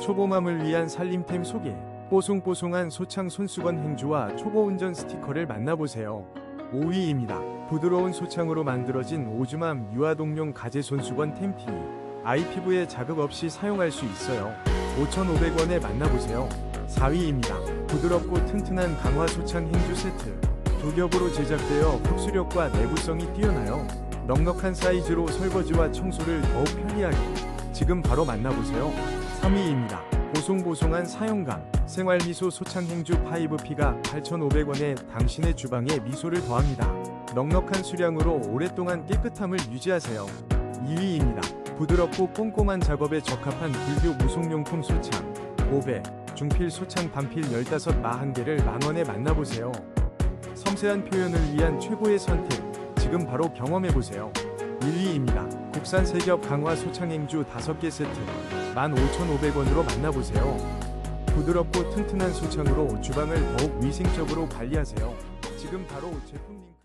초보맘을 위한 살림템 소개. 뽀송뽀송한 소창 손수건 행주와 초보 운전 스티커를 만나보세요. 5위입니다. 부드러운 소창으로 만들어진 오즈맘 유아동용 가제 손수건 템티. 아이 피부에 자극 없이 사용할 수 있어요. 5,500원에 만나보세요. 4위입니다. 부드럽고 튼튼한 강화 소창 행주 세트. 두 겹으로 제작되어 흡수력과 내구성이 뛰어나요. 넉넉한 사이즈로 설거지와 청소를 더욱 편리하게. 지금 바로 만나보세요. 3위입니다. 보송보송한 사용감. 생활미소 소창행주 파이브피가 8,500원에 당신의 주방에 미소를 더합니다. 넉넉한 수량으로 오랫동안 깨끗함을 유지하세요. 2위입니다. 부드럽고 꼼꼼한 작업에 적합한 불교 무속용품 소창. 500. 중필 소창 반필 15마한개를 만원에 만나보세요. 섬세한 표현을 위한 최고의 선택. 지금 바로 경험해보세요. 1위입니다. 국산 세겹 강화 소창 행주 5개 세트 15,500원으로 만나보세요. 부드럽고 튼튼한 소창으로 주방을 더욱 위생적으로 관리하세요. 지금 바로 제품 링크